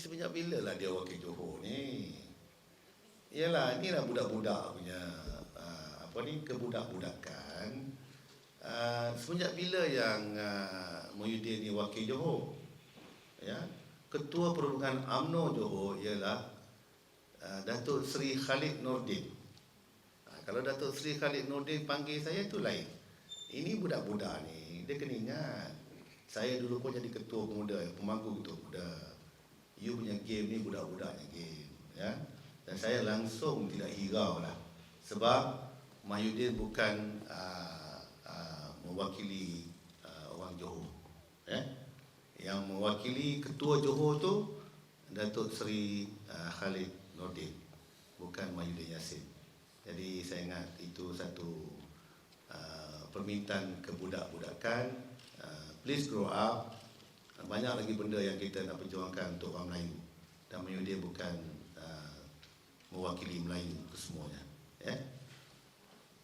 semenjak bila lah dia wakil Johor ni? Yalah, inilah budak-budak punya uh, apa ni kebudak-budakan. Uh, semenjak bila yang uh, Muhyiddin ni wakil Johor? Ya. Ketua Perhubungan AMNO Johor ialah uh, Datuk Seri Khalid Nordin. Uh, kalau Datuk Seri Khalid Nordin panggil saya tu lain. Ini budak-budak ni, dia kena ingat. Saya dulu pun jadi ketua pemuda, pemangku ketua pemuda. Game ni budak-budaknya game. Ya? Dan saya langsung tidak hirau lah. Sebab Mahyudin bukan uh, uh, mewakili uh, orang Johor. Ya? Yang mewakili ketua Johor tu Datuk Seri uh, Khalid Nordin. Bukan Mahyudin Yassin. Jadi saya ingat itu satu uh, permintaan kebudak-budakan. Uh, please grow up. Banyak lagi benda yang kita nak perjuangkan untuk orang Melayu. Dan Mahyudin bukan uh, mewakili Melayu kesemuanya. Ya.